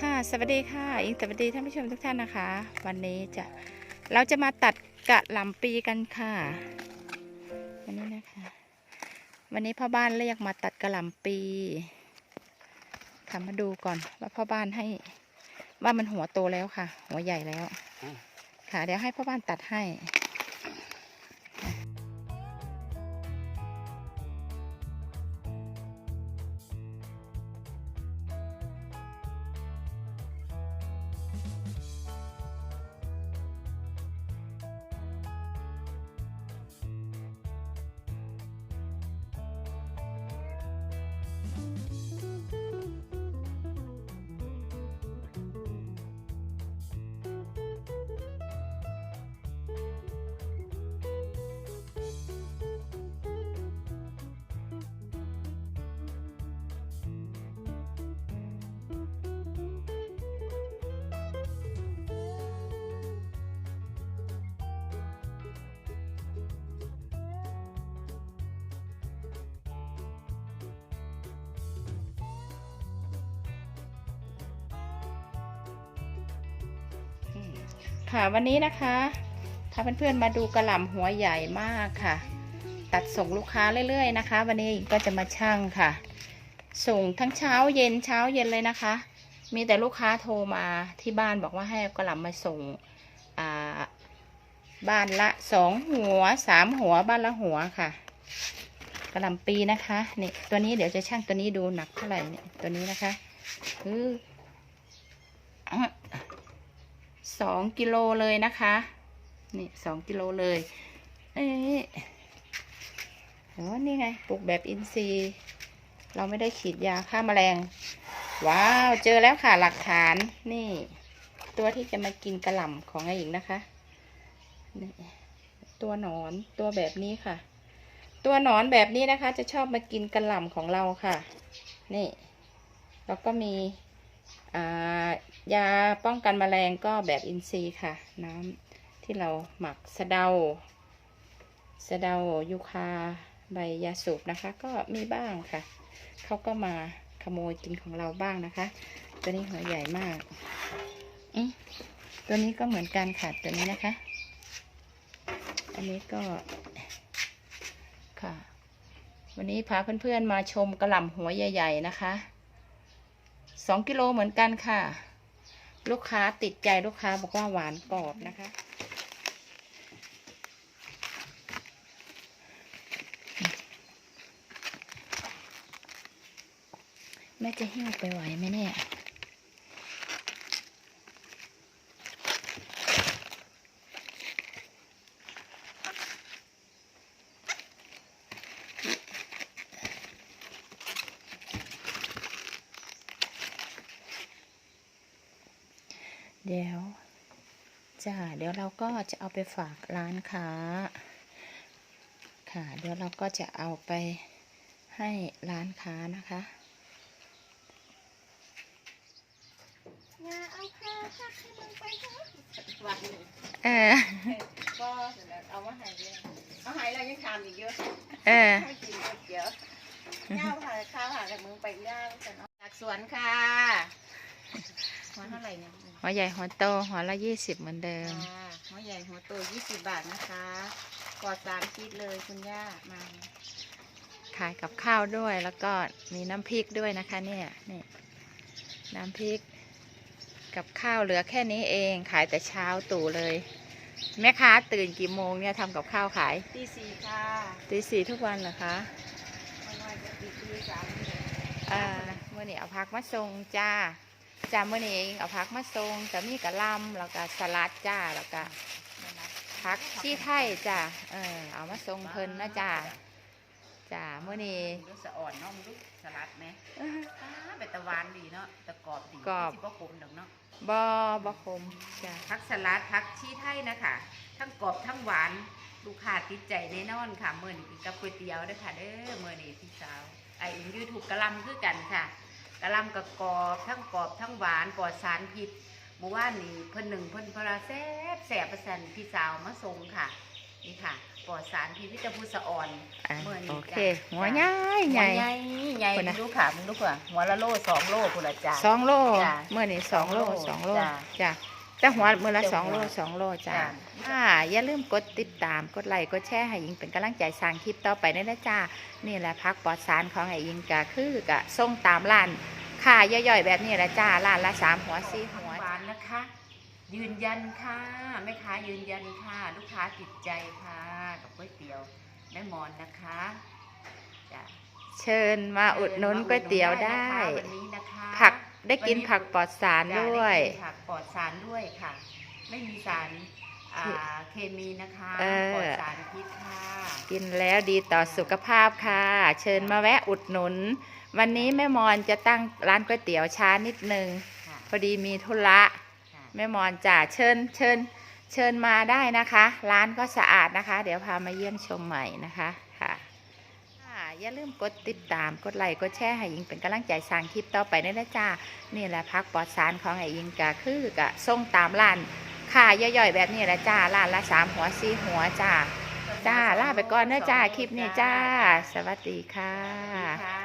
สวัสดีค่ะอิงสวัสดีท่านผู้ชมทุกท่านนะคะ วันนี้จะเราจะมาตัดกะหล่ำปีกันค่ะวันนี้นะคะ วันนี้พ่อบ้านเรียกมาตัดกะหล่ำปีค่ะมาดูก่อนว่าพ่อบ้านให้ว่ามันหัวโตแล้วค่ะ หัวใหญ่แล้วอืมค่ะ เดี๋ยวให้พ่อบ้านตัดให้ ค่ะวันนี้นะคะถ้าเพื่อนๆมาดูกระหล่ำหัวใหญ่มากค่ะ ตัดส่งลูกค้าเรื่อย ๆ นะคะ วันนี้ก็จะมาช่างค่ะ ส่งทั้งเช้าเย็นเช้าเย็นเลยนะคะ มีแต่ลูกค้าโทรมาที่บ้านบอกว่าให้กระหล่ำมาส่งบ้านละสองหัวสามหัวบ้านละหัวค่ะกระหล่ำปีนะคะนี่ตัวนี้เดี๋ยวจะช่างตัวนี้ดูหนักเท่าไหร่เนี่ยตัวนี้นะคะคือ สองกิโลเลยนะคะ นี่สองกิโลเลยเอ้ยโอ้นี่ไงปลูกแบบอินทรีย์ เราไม่ได้ฉีดยาฆ่าแมลง ว้าว เจอแล้วค่ะหลักฐานนี่ ตัวที่จะมากินกระหล่ำของไอ้หญิงนะคะนี่ตัวหนอนตัวแบบนี้ค่ะ ตัวหนอนแบบนี้นะคะ จะชอบมากินกระหล่ำของเราค่ะ นี่ แล้วก็มี ยาป้องกันแมลงก็แบบอินทรีย์ค่ะ น้ำที่เราหมักสะเดาสะเดายูคาใบยาสูบนะคะ ก็มีบ้างค่ะ เขาก็มาขโมยกินของเราบ้างนะคะ ตัวนี้หัวใหญ่มากตัวนี้ก็เหมือนกันค่ะตัวนี้นะคะ อันนี้ก็ค่ะ วันนี้พาเพื่อนๆมาชมกระหล่ำหัวใหญ่ ๆ นะคะ สองกิโลเหมือนกันค่ะ ลูกค้าติดใจลูกค้าบอกว่าหวานกรอบนะคะ แม่จะหิ้วไปไหวไหมเนี่ย เดี๋ยวจ้าเดี๋ยวเราก็จะเอาไปฝากร้านค้า ค่ะ เดี๋ยวเราก็จะเอาไปให้ร้านค้านะคะอย่าเอาข้าวพักให้มึงไปเถอะวันหนึ่งเออก็เสร็จแล้วเอามาให้เลยเอาให้เรายังทำอีกเยอะเออให้กินก๋วยเตี๋ยวย่าผ่าข้าวหาจากมึงไปย่างแต่เนาะจากสวนค่ะ หัวเท่าไหร่เนี่ยหัวใหญ่หัวโตหัวละยี่สิบเหมือนเดิมค่ะหัวใหญ่หัวโตยี่สิบบาทนะคะกอดสามคิดเลยคุณย่ามาขายกับข้าวด้วยแล้วก็มีน้ำพริกด้วยนะคะ เนี่ยนี่น้ำพริก กับข้าวเหลือแค่นี้เองขายแต่เช้าตู่เลย แม่ค้าตื่นกี่โมงเนี่ยทำกับข้าวขายตีสี่ค่ะตีสี่ทุกวันเหรอคะวันวันจะตีตีสามนี่แหละอ่าเมื่อนี้เอาพักมาส่งจ้า จ้าเมื่อนี้เองเอาพักมาส่งจะมีกะหล่ำแล้วก็สลัดจ้าแล้วก็พักชี้ไทยจ้าเออเอามาส่งเพิ่นนะจ้าจ้าเมื่อนี้รู้สะอ่อนเนาะมึงรู้สลัดไหมอ้าเป็นตะหวานดีเนาะแต่กรอบดีกรอบสิบ่ขมดอกเนาะบอบอคมจ้าพักสลัดพักชีไทยนะคะทั้งกรอบทั้งหวานลูกค้าติดใจแน่นอนค่ะเมื่อนี้กินกับก๋วยเตี๋ยวเด้อค่ะเด้อเมื่อนี้พี่สาวไอ้อินยูทูบกะหลำคือกันค่ะ กะหลำกับกรอบทั้งกรอบทั้งหวานปลอดสารพิษเมื่อวานนี้เพิ่นหนึ่งเพิ่นพลาแซ่บแสบประสันพี่สาวมาส่งค่ะ นี่ค่ะปลอดสารพิพิธพุทธอ่อนอะเมื่อนี้โอเค จ้ะหัวใหญ่ใหญ่ หัวใหญ่ใหญ่คนนะมึงดูค่ะมึงดูค่ะหัวละโลสองโลคุณละจ้าสองโลจ้ะเมื่อนี่สองโลสสอองงโลโลจ้ะ จ้ะ แต่หัวมือละแต่สองโลหัวสองโลจ้ะจ้ะอ่าอย่าลืมกดติดตามกดไลค์กดแชร์ให้ยิงเป็นกำลังใจสร้างคลิปต่อไปได้นะจ้า นี่แหละพักปลอดสารของไอ้ยิงกะคือกะส่งตามร้านค่าย่อยๆ แบบนี้แหละจ้าร้านละสามหัวสี่หัวหวานนะคะ ยืนยันค่ะแม่ค้ายืนยันค่ะ ลูกค้าติดใจค่ะ กับก๋วยเตี๋ยวแม่มอนนะคะจ้ะเชิญมาอุดหนุนก๋วยเตี๋ยวได้นะคะวันนี้นะคะผัก ได้กินวันนี้ผักปลอดสารจ้ะด้วยไกินผักปลอดสารด้วยค่ะ ไม่มีสารอ่าเคมีนะคะเออ ปลอดสารพิษค่ะกินแล้วดีต่อสุขภาพค่ะ เชิญมาแวะอุดหนุน วันนี้แม่มอนจะตั้งร้านก๋วยเตี๋ยวช้านิดนึง ค่ะพอดีมีธุระค่ะแม่มอนจ่าเชิญเชิญ เชิญมาได้นะคะ ร้านก็สะอาดนะคะ เดี๋ยวพามาเยี่ยมชมใหม่นะคะค่ะค่ะ อย่าลืมกดติดตามกดไลค์กดแชร์ให้ยิงเป็นกำลังใจสร้างคลิปต่อไปนี่นะจ้านี่แหละพักปลอดสารของไอ้ยิงกะคือกะส่งตามร้านค่าย่อยๆแบบนี้แหละจ้าร้านละสามหัวสี่หัวจ้าจ้าลาไปก่อนนะจ้าคลิปนี้จ้า สวัสดีค่ะ